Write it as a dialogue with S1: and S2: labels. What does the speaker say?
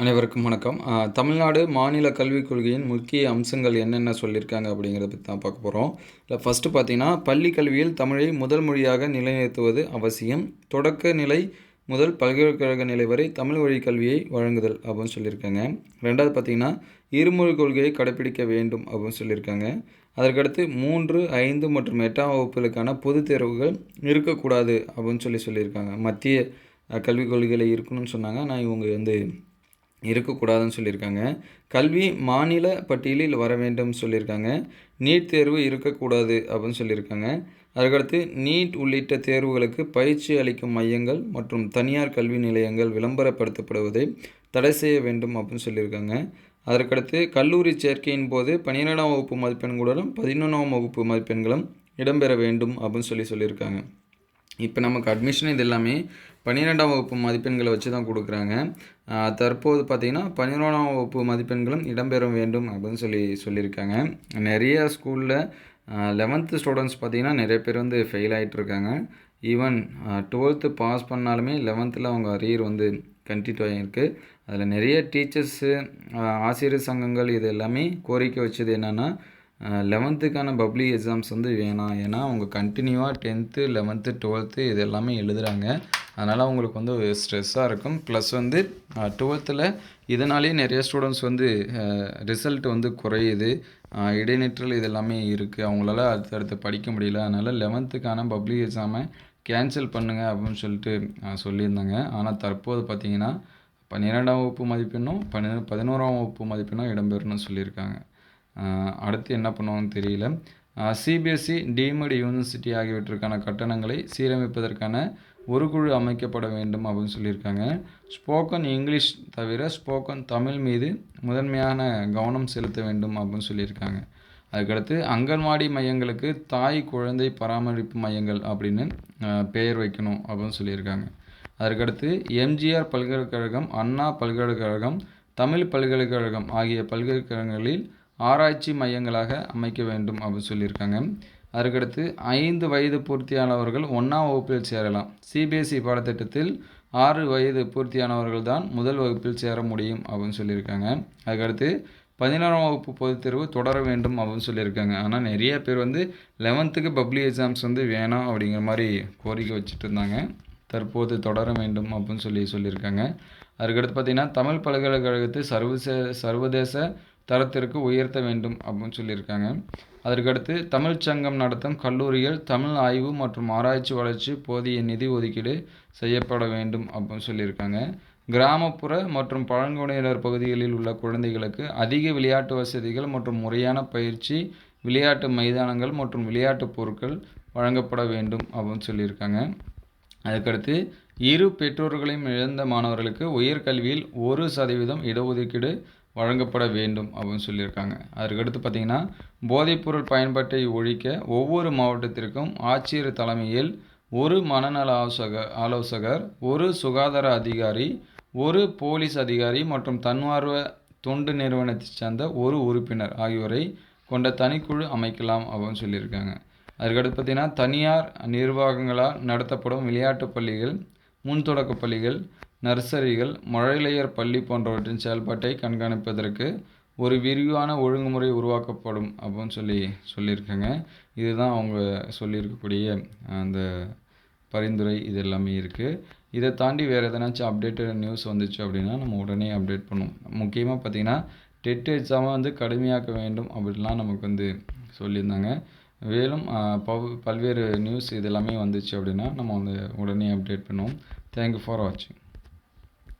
S1: அனைவருக்கும் வணக்கம். தமிழ்நாடு மாநில கல்விக் கொள்கையின் முக்கிய அம்சங்கள் என்னென்ன சொல்லியிருக்காங்க அப்படிங்கிறத பற்றி தான் பார்க்க போகிறோம் இல்லை ஃபஸ்ட்டு பார்த்தீங்கன்னா பள்ளி கல்வியில் தமிழை முதல் மொழியாக நிலைநிறுத்துவது அவசியம். தொடக்க நிலை முதல் பல்கலைக்கழக நிலை வரை தமிழ் வழி கல்வியை வழங்குதல் அப்படின்னு சொல்லியிருக்காங்க. ரெண்டாவது பார்த்தீங்கன்னா இருமொழி கொள்கையை கடைப்பிடிக்க வேண்டும் அப்படின்னு சொல்லியிருக்காங்க. அதற்கடுத்து மூன்று ஐந்து மற்றும் எட்டாம் வகுப்புகளுக்கான பொதுத் தேர்வுகள் இருக்கக்கூடாது அப்படின்னு சொல்லி சொல்லியிருக்காங்க. மத்திய கல்விக் கொள்கையில் இருக்கணும்னு சொன்னாங்க. நான் இவங்க வந்து இருக்கக்கூடாதுன்னு சொல்லியிருக்காங்க. கல்வி மாநில பட்டியலில் வர வேண்டும் சொல்லியிருக்காங்க. நீட் தேர்வு இருக்கக்கூடாது அப்படின்னு சொல்லியிருக்காங்க. அதுக்கடுத்து நீட் உள்ளிட்ட தேர்வுகளுக்கு பயிற்சி அளிக்கும் மையங்கள் மற்றும் தனியார் கல்வி நிலையங்கள் விளம்பரப்படுத்தப்படுவதை தடை செய்ய வேண்டும் அப்படின்னு சொல்லியிருக்காங்க. அதற்கடுத்து கல்லூரி சேர்க்கையின் போது பன்னிரெண்டாம் வகுப்பு மதிப்பெண்களுடன் பதினொன்றாம் வகுப்பு மதிப்பெண்களும் இடம்பெற வேண்டும் அப்படின்னு சொல்லி சொல்லியிருக்காங்க. இப்போ நமக்கு அட்மிஷன் இது எல்லாமே பன்னிரெண்டாம் வகுப்பு மதிப்பெண்களை வச்சு தான் கொடுக்குறாங்க. தற்போது பார்த்திங்கன்னா பன்னிரெண்டாம் வகுப்பு மதிப்பெண்களும் இடம்பெற வேண்டும் அப்படின்னு சொல்லி சொல்லியிருக்காங்க. நிறைய ஸ்கூலில் லெவன்த்து ஸ்டூடெண்ட்ஸ் பார்த்திங்கன்னா நிறைய பேர் வந்து ஃபெயில் ஆகிட்டு இருக்காங்க ஈவன் டுவெல்த்து பாஸ் பண்ணாலுமே லெவன்த்தில் அவங்க அரியர் வந்து கண்டினியூ ஆகியிருக்கு அதில் நிறைய டீச்சர்ஸு ஆசிரியர் சங்கங்கள் இது எல்லாமே கோரிக்கை வச்சது என்னென்னா லெவன்த்துக்கான பப்ளிக் எக்ஸாம்ஸ் வந்து வேணாம். ஏன்னா அவங்க கண்டினியூவாக டென்த்து லெவன்த்து டுவெல்த்து இது எல்லாமே எழுதுகிறாங்க அதனால் அவங்களுக்கு வந்து ஸ்ட்ரெஸ்ஸாக இருக்கும். ப்ளஸ் வந்து டுவெல்த்தில் இதனாலேயே நிறைய ஸ்டூடெண்ட்ஸ் வந்து ரிசல்ட் வந்து குறையுது. இடைநிற்றல் இது எல்லாமே இருக்குது அவங்களால அடுத்தடுத்து படிக்க முடியல. அதனால் லெவன்த்துக்கான பப்ளிக் எக்ஸாமை கேன்சல் பண்ணுங்க அப்படின்னு சொல்லிட்டு சொல்லியிருந்தாங்க. ஆனால் தற்போது பார்த்திங்கன்னா பன்னிரெண்டாம் வகுப்பு மதிப்பெண்ணும் பன்னெண்டு பதினோராம் வகுப்பு மதிப்பெண்ணும் இடம்பெறணும்னு சொல்லியிருக்காங்க. அடுத்து என்ன பண்ணுவாங்கன்னு தெரியல. சிபிஎஸ்சி டீம்டு யூனிவர்சிட்டி ஆகியவற்றுக்கான கட்டணங்களை சீரமைப்பதற்கான ஒரு குழு அமைக்கப்பட வேண்டும் அப்படின்னு சொல்லியிருக்காங்க. ஸ்போக்கன் இங்கிலீஷ் தவிர ஸ்போக்கன் தமிழ் மீது முதன்மையான கவனம் செலுத்த வேண்டும் அப்படின்னு சொல்லியிருக்காங்க. அதுக்கடுத்து அங்கன்வாடி மையங்களுக்கு தாய் குழந்தை பராமரிப்பு மையங்கள் அப்படின்னு பெயர் வைக்கணும் அப்படின்னு சொல்லியிருக்காங்க. அதற்கடுத்து எம்ஜிஆர் பல்கலைக்கழகம் அண்ணா பல்கலைக்கழகம் தமிழ் பல்கலைக்கழகம் ஆகிய பல்கலைக்கழகங்களில் ஆராய்ச்சி மையங்களாக அமைக்க வேண்டும் அப்படின்னு சொல்லியிருக்காங்க. அதற்கடுத்து ஐந்து வயது பூர்த்தியானவர்கள் ஒன்றாம் வகுப்பில் சேரலாம். சிபிஎஸ்இ பாடத்திட்டத்தில் ஆறு வயது பூர்த்தியானவர்கள் தான் முதல் வகுப்பில் சேர முடியும் அப்படின்னு சொல்லியிருக்காங்க. அதுக்கடுத்து பதினோராம் வகுப்பு பொதுத் தேர்வு தொடர வேண்டும் அப்படின்னு சொல்லியிருக்காங்க. ஆனால் நிறைய பேர் வந்து லெவன்த்துக்கு பப்ளிக் எக்ஸாம்ஸ் வந்து வேணாம் அப்படிங்கிற மாதிரி கோரிக்கை வச்சுட்டு இருந்தாங்க. தற்போது தொடர வேண்டும் அப்படின்னு சொல்லி சொல்லியிருக்காங்க. அதுக்கடுத்து பார்த்திங்கன்னா தமிழ் பல்கலைக்கழகத்தை சர்வசே சர்வதேச தரத்திற்கு உயர்த்த வேண்டும் அப்படின்னு சொல்லியிருக்காங்க. அதற்கடுத்து தமிழ் சங்கம் நடத்தும் கல்லூரிகள் தமிழ் ஆய்வு மற்றும் ஆராய்ச்சி வளர்ச்சி போதிய நிதி ஒதுக்கீடு செய்யப்பட வேண்டும் அப்படின்னு சொல்லியிருக்காங்க. கிராமப்புற மற்றும் பழங்குடியினர் பகுதிகளில் உள்ள குழந்தைகளுக்கு அதிக விளையாட்டு வசதிகள் மற்றும் முறையான பயிற்சி விளையாட்டு மைதானங்கள் மற்றும் விளையாட்டு பொருட்கள் வழங்கப்பட வேண்டும் அப்படின்னு சொல்லியிருக்காங்க. அதுக்கடுத்து இரு பெற்றோர்களையும் இழந்த மாணவர்களுக்கு உயர்கல்வியில் ஒரு சதவீதம் இடஒதுக்கீடு வழங்கப்பட வேண்டும் அப்படின்னு சொல்லியிருக்காங்க. அதுக்கடுத்து பார்த்திங்கன்னா போதைப்பொருள் பயன்பாட்டை ஒழிக்க ஒவ்வொரு மாவட்டத்திற்கும் ஆட்சியர் தலைமையில் ஒரு மனநல ஆலோசகர் ஆலோசகர் ஒரு சுகாதார அதிகாரி ஒரு போலீஸ் அதிகாரி மற்றும் தன்னார்வ தொண்டு நிறுவனத்தைச் சேர்ந்த ஒரு உறுப்பினர் ஆகியோரை கொண்ட தனிக்குழு அமைக்கலாம் அப்படின்னு சொல்லியிருக்காங்க. அதுக்கடுத்து பார்த்திங்கன்னா தனியார் நிர்வாகங்களால் நடத்தப்படும் விளையாட்டு பள்ளிகள் முன்தொடக்க பள்ளிகள் நர்சரிகள் மழலையர் பள்ளி போன்றவற்றின் செயல்பாட்டை கண்காணிப்பதற்கு ஒரு விரிவான ஒழுங்குமுறை உருவாக்கப்படும் அப்படின்னு சொல்லி சொல்லியிருக்காங்க. இதுதான் அவங்க சொல்லியிருக்கக்கூடிய அந்த பரிந்துரை. இது எல்லாமே இருக்குது இதை தாண்டி வேறு எதனாச்சும் அப்டேட்டட் நியூஸ் வந்துச்சு அப்படின்னா நம்ம உடனே அப்டேட் பண்ணுவோம். முக்கியமாக பார்த்திங்கன்னா டெட் எக்ஸாமை வந்து கடுமையாக்க வேண்டும் அப்படின்லாம் நமக்கு வந்து சொல்லியிருந்தாங்க. மேலும் பவ் பல்வேறு நியூஸ் இதெல்லாமே வந்துச்சு அப்படின்னா நம்ம வந்து உடனே அப்டேட் பண்ணுவோம். தேங்க்யூ ஃபார் வாட்சிங்